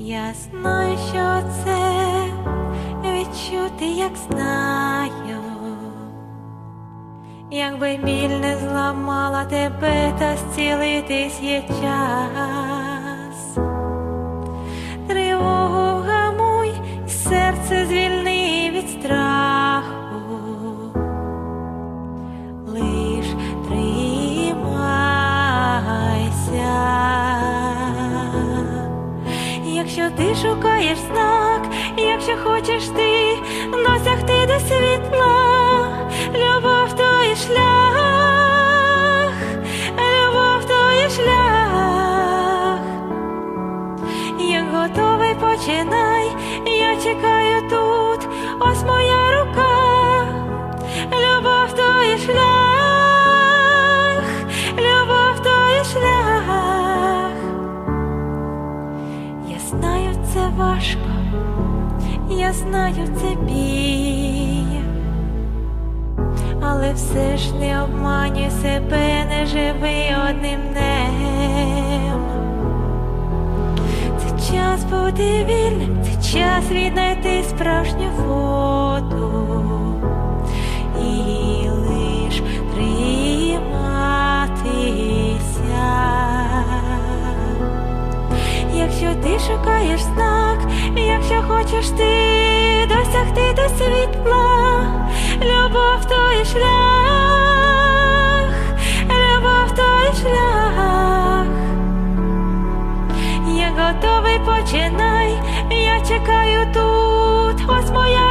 знаю, що це відчути, як знаю. Якби біль не зламала тебе, та зцілитись є час. Якщо хочеш ти досягти до світла, любов то є шлях, любов то шлях. Як готовий починай, я чекаю тут, ось моя рука, любов то є шлях, любов то є шлях. Я знаю, це важко, я знаю, це біль, але все ж не обманюй себе, не живи одним днем. Це час бути вільним, це час віднайти справжню воду і лиш триматися. Якщо ти шукаєш знак, якщо хочеш ти досягти до світла, любов той шлях, любов той шлях. Я готовий починай, я чекаю тут, ось моя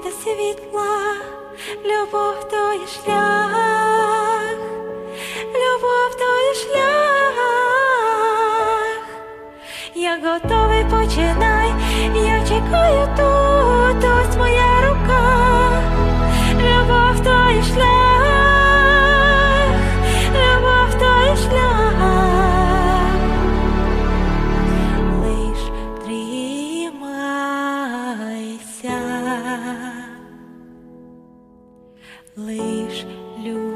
до світла, любов то є шлях, любов то є шлях. Я готовий починай, я чекаю тут. будеш любить.